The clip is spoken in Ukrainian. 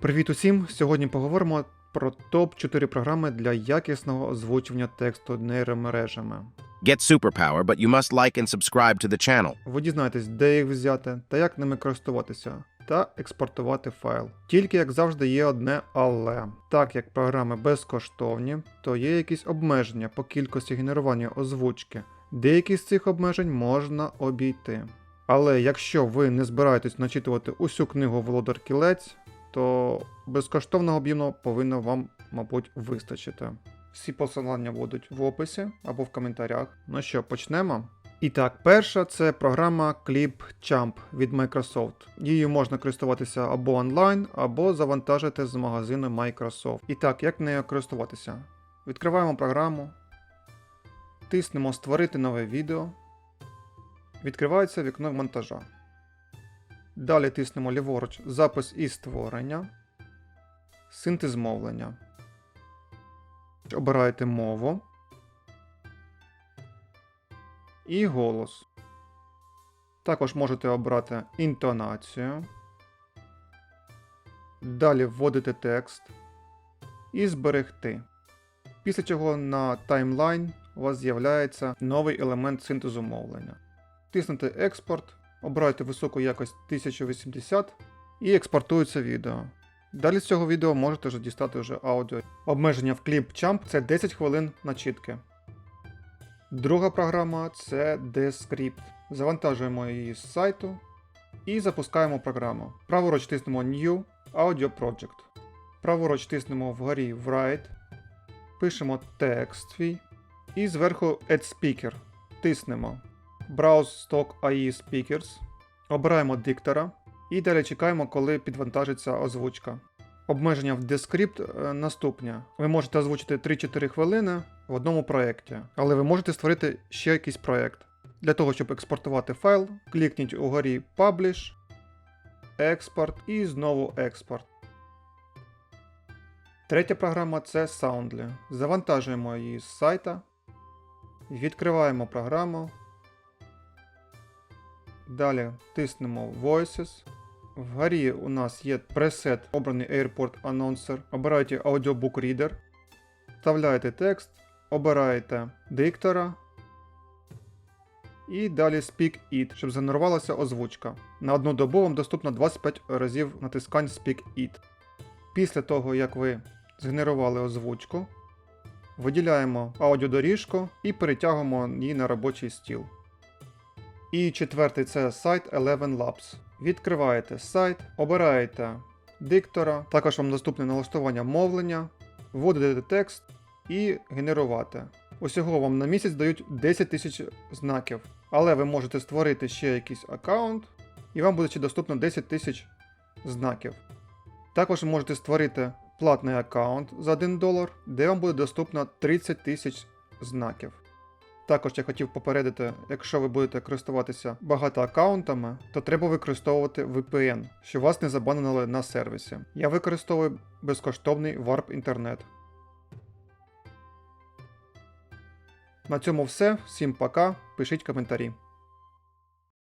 Привіт усім! Сьогодні поговоримо про топ-4 програми для якісного озвучування тексту нейромережами. Get superpower, but you must like and subscribe to the channel. Ви дізнаєтесь, де їх взяти та як ними користуватися, та експортувати файл. Тільки, як завжди, є одне але. Так як програми безкоштовні, то є якісь обмеження по кількості генерування озвучки. Деякі з цих обмежень можна обійти. Але якщо ви не збираєтесь начитувати усю книгу Володар Кілець, то безкоштовного об'єму повинно вам, мабуть, вистачити. Всі посилання будуть в описі або в коментарях. Ну що, почнемо? І так, перша це програма ClipChamp від Microsoft. Її можна користуватися або онлайн, або завантажити з магазину Microsoft. І так, як нею користуватися? Відкриваємо програму, тиснемо Створити нове відео. Відкривається вікно монтажа. Далі тиснемо ліворуч Запис і створення, синтез мовлення. Обираєте мову і голос. Також можете обрати інтонацію. Далі вводите текст і зберегти. Після чого на таймлайн у вас з'являється новий елемент синтезу мовлення. Тиснете експорт, обирайте високу якість 1080 і експортується відео. Далі з цього відео можете вже дістати вже аудіо. Обмеження в ClipChamp це 10 хвилин начітки. Друга програма це Descript. Завантажуємо її з сайту і запускаємо програму. Праворуч тиснемо New Audio Project. Праворуч тиснемо вгорі Write, пишемо текст свій і зверху Add Speaker. Тиснемо Browse Stock AI Speakers. Обираємо диктора і далі чекаємо, коли підвантажиться озвучка. Обмеження в Descript е, наступне. Ви можете озвучити 3-4 хвилини в одному проєкті, але ви можете створити ще якийсь проєкт. Для того, щоб експортувати файл, клікніть угорі Publish, Експорт і знову експорт. Третя програма це Soundly. Завантажуємо її з сайта. Відкриваємо програму. Далі тиснемо Voices. Вгорі у нас є пресет, обраний Airport Announcer. Обираєте Audiobook Reader. Вставляєте текст, обираєте диктора. І далі Speak It, щоб згенерувалася озвучка. На одну добу вам доступно 25 разів натискань Speak It. Після того, як ви згенерували озвучку, виділяємо аудіодоріжку і перетягуємо її на робочий стіл. І четвертий це сайт Eleven Labs. Відкриваєте сайт, обираєте диктора, також вам доступне налаштування мовлення, вводите текст і генерувати. Усього вам на місяць дають 10 тисяч знаків, але ви можете створити ще якийсь аккаунт, і вам буде ще доступно 10 тисяч знаків. Також можете створити платний аккаунт за 1 долар, де вам буде доступно 30 тисяч знаків. Також я хотів попередити, якщо ви будете користуватися багато аккаунтами, то треба використовувати VPN, що вас не забанили на сервісі. Я використовую безкоштовний Warp інтернет. На цьому все. Всім пока. Пишіть коментарі.